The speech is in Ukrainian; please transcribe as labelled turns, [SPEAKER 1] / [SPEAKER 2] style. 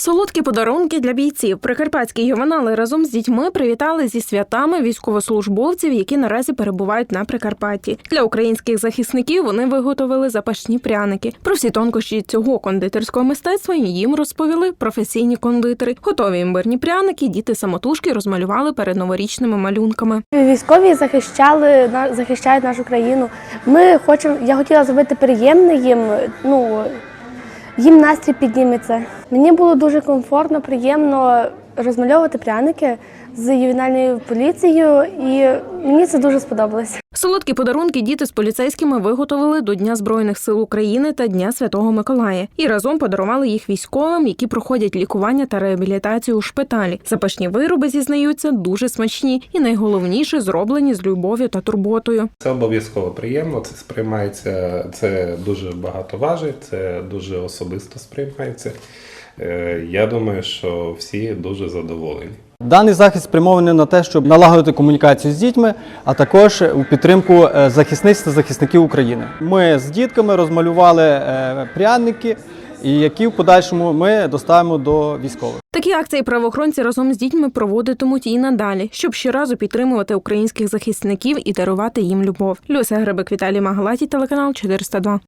[SPEAKER 1] Солодкі подарунки для бійців. Прикарпатські ювенали разом з дітьми привітали зі святами військовослужбовців, які наразі перебувають на Прикарпатті. Для українських захисників вони виготовили запашні пряники. Про всі тонкощі цього кондитерського мистецтва їм розповіли професійні кондитери. Готові імбирні пряники діти самотужки розмалювали перед новорічними малюнками.
[SPEAKER 2] Військові захищали захищають нашу країну. Ми хочемо. Я хотіла зробити приємне їм. Ну їм настрій підніметься. Мені було дуже комфортно, приємно розмальовувати пряники з ювенальною поліцією, і мені це дуже сподобалось.
[SPEAKER 1] Солодкі подарунки діти з поліцейськими виготовили до Дня Збройних сил України та Дня Святого Миколая і разом подарували їх військовим, які проходять лікування та реабілітацію у шпиталі. Запашні вироби зізнаються дуже смачні і найголовніше зроблені з любов'ю та турботою.
[SPEAKER 3] Це обов'язково приємно, це сприймається, це дуже багато важить, це дуже особисто сприймається. Е, Я думаю, що всі дуже задоволені.
[SPEAKER 4] Даний захід спрямований на те, щоб налагодити комунікацію з дітьми, а також у підтримку е, захисниць та захисників України. Ми з дітками розмалювали е, пряники, і які в подальшому ми доставимо до військових.
[SPEAKER 1] Такі акції правоохоронці разом з дітьми проводитимуть і надалі, щоб щоразу підтримувати українських захисників і дарувати їм любов. Люся Гребик, Віталій Магалаті, телеканал 402.